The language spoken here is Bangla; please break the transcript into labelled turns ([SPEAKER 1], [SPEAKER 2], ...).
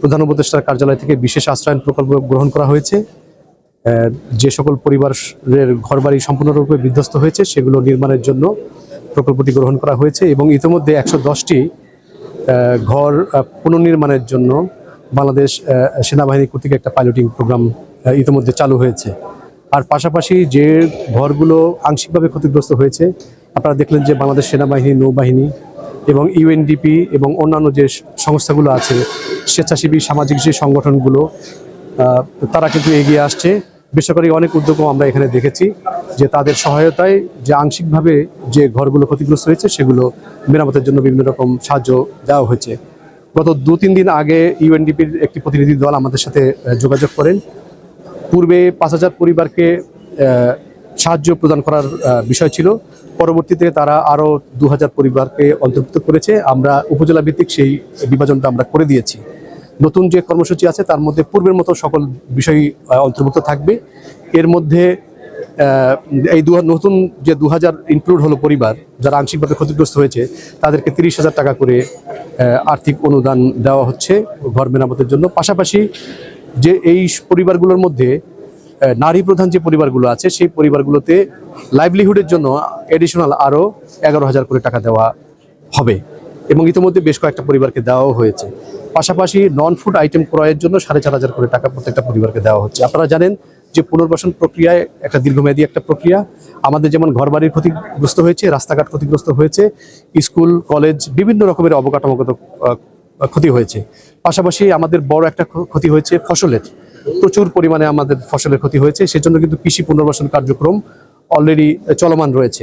[SPEAKER 1] প্রধান উপদেষ্টার কার্যালয় থেকে বিশেষ আশ্রয়ন প্রকল্প গ্রহণ করা হয়েছে। যে সকল পরিবারের ঘরবাড়ি সম্পূর্ণরূপে বিধ্বস্ত হয়েছে, সেগুলো নির্মাণের জন্য প্রকল্পটি গ্রহণ করা হয়েছে এবং ইতিমধ্যে একশো দশটি ঘর পুনর্নির্মাণের জন্য বাংলাদেশ সেনাবাহিনী কর্তৃক একটা পাইলটিং প্রোগ্রাম ইতিমধ্যে চালু হয়েছে। আর পাশাপাশি যে ঘরগুলো আংশিকভাবে ক্ষতিগ্রস্ত হয়েছে, আপনারা দেখলেন যে বাংলাদেশ সেনাবাহিনী, নৌবাহিনী এবং ইউএনডিপি এবং অন্যান্য যে সংস্থাগুলো আছে স্বেচ্ছাসেবী সামাজিক যে সংগঠনগুলো তারা কিন্তু এগিয়ে আসছে। বেসরকারি অনেক উদ্যোগও আমরা এখানে দেখেছি যে তাদের সহায়তায় যে আংশিকভাবে যে ঘরগুলো ক্ষতিগ্রস্ত হয়েছে, সেগুলো মেরামতের জন্য বিভিন্ন রকম সাহায্য দেওয়া হয়েছে। গত দু তিন দিন আগে ইউএনডিপির একটি প্রতিনিধি দল আমাদের সাথে যোগাযোগ করেন। পূর্বে পাঁচ হাজার পরিবারকে সাহায্য প্রদান করার বিষয় ছিল। পরবর্তীতে তারা আরও দু হাজার পরিবারকে অন্তর্ভুক্ত করেছে। আমরা উপজেলা ভিত্তিক সেই বিভাজনটা আমরা করে দিয়েছি। নতুন যে কর্মসূচি আছে, তার মধ্যে পূর্বের মতো সকল বিষয় অন্তর্ভুক্ত থাকবে। এর মধ্যে এই দু নতুন যে দু হাজার ইনক্লুড হলো পরিবার, যারা আংশিকভাবে ক্ষতিগ্রস্ত হয়েছে, তাদেরকে তিরিশ হাজার টাকা করে আর্থিক অনুদান দেওয়া হচ্ছে ঘর মেরামতের জন্য। পাশাপাশি যে এই পরিবারগুলোর মধ্যে নারী প্রধান যে পরিবারগুলো আছে, সেই পরিবারগুলোতে লাইভলিহুডের জন্য এডিশনাল আরও এগারো হাজার করে টাকা দেওয়া হবে এবং ইতিমধ্যে বেশ কয়েকটা পরিবারকে দেওয়াও হয়েছে। পাশাপাশি নন ফুড আইটেম ক্রয়ের জন্য সাড়ে চার হাজার করে টাকা প্রত্যেকটা পরিবারকে দেওয়া হচ্ছে। আপনারা জানেন যে পুনর্বাসন প্রক্রিয়ায় একটা দীর্ঘমেয়াদী একটা প্রক্রিয়া। আমাদের যেমন ঘরবাড়ির ক্ষতিগ্রস্ত হয়েছে, রাস্তাঘাট ক্ষতিগ্রস্ত হয়েছে, স্কুল, কলেজ বিভিন্ন রকমের অবকাঠামোগত ক্ষতি হয়েছে। পাশাপাশি আমাদের বড় একটা ক্ষতি হয়েছে ফসলের। প্রচুর পরিমাণে আমাদের ফসলের ক্ষতি হয়েছে, সেজন্য কিন্তু কৃষি পুনর্বাসন কার্যক্রম অলরেডি চলমান রয়েছে।